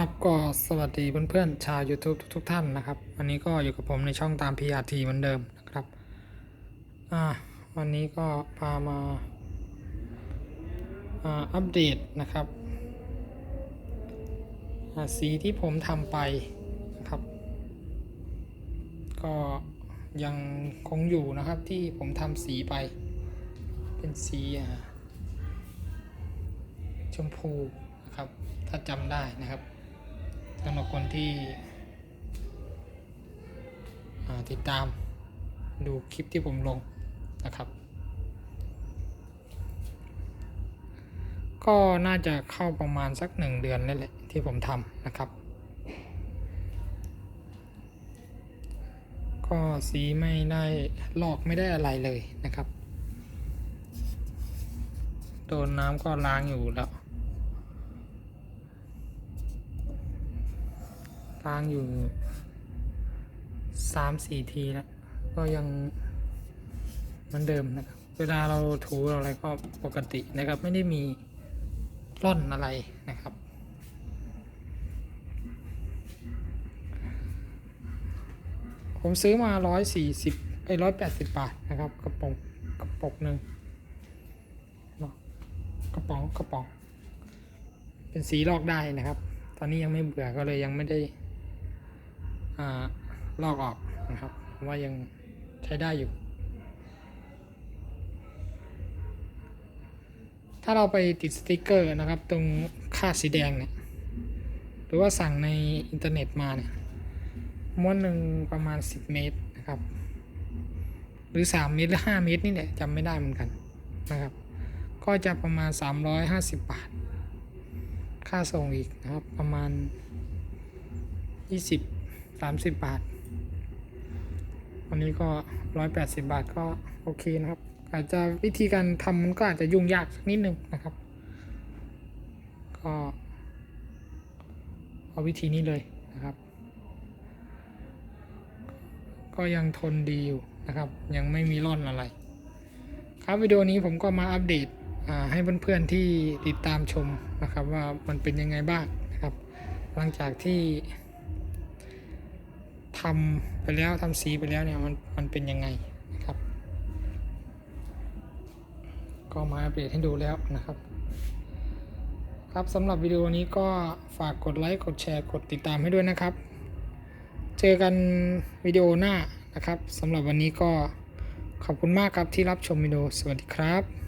ครับก็สวัสดีเพื่อนๆชาว YouTube ทุกๆท่านนะครับ วันนี้ก็อยู่กับผมในช่องตาม PRT เหมือนเดิมนะครับอ่าวันนี้ก็พามาอ่าอัปเดตนะครับสีที่ผมทำไปนะครับ ก็ยังคงอยู่นะครับที่ผมทำสีไป เป็นสีชมพูนะครับ ถ้าจำได้นะครับ สำหรับคนที่ติดตามดูคลิปที่ผมลงนะครับ ก็น่าจะเข้าประมาณสักหนึ่งเดือนนั่นแหละที่ผมทำนะครับ ก็สีไม่ได้ลอกไม่ได้อะไรเลยนะครับ โดนน้ำก็ล้างอยู่แล้ว ล้างอยู่สามสี่ทีแล้ว ก็ยังเหมือนเดิมนะครับ เวลาเราถูอะไรก็ปกตินะครับ ไม่ได้มีร่อนอะไรนะครับ ผมซื้อมาร้อยสี่สิบไอ้ร้อยแปดสิบบาทนะครับ กระป๋องกระป๋องหนึ่งกระป๋องกระป๋อง เป็นสีลอกได้นะครับ ตอนนี้ยังไม่เบื่อก็เลยยังไม่ได้ ลอกออกนะครับว่ายังใช้ได้อยู่ ถ้าเราไปติดสติกเกอร์นะครับ ตรงค่าสีแดงเนี่ยหรือว่าสั่งในอินเทอร์เน็ตมาเนี่ยม้วนหนึ่งประมาณ 10 เมตรนะครับ หรือ 3 เมตร หรือ 5 เมตร นี่แหละจำไม่ได้เหมือนกันนะครับ ก็จะประมาณ 350 บาท ค่าส่งอีกนะครับ ประมาณ 20 30 บาท วันนี้ก็ร้อยแปดสิบาทก็โอเคนะครับ อาจจะวิธีการทำมันก็อาจจะยุ่งยากสักนิดนึงนะครับ ก็เอาวิธีนี้เลยนะครับ ก็ยังทนดีอยู่นะครับ ยังไม่มีร่อนอะไร ครับวิดีโอนี้ผมก็มาอัปเดตให้เพื่อนๆที่ติดตามชมนะครับว่ามันเป็นยังไงบ้างนะครับ หลังจากที่ ทำไปแล้วทำสีไปแล้วเนี่ยมันมันเป็นยังไงนะครับ ก็มาอัปเดตให้ดูแล้วนะครับ ครับสำหรับวิดีโอนี้ก็ฝากกดไลค์กดแชร์กดติดตามให้ด้วยนะครับ เจอกันวิดีโอหน้านะครับสำหรับวันนี้ก็ขอบคุณมากครับที่รับชมวิดีโอสวัสดีครับ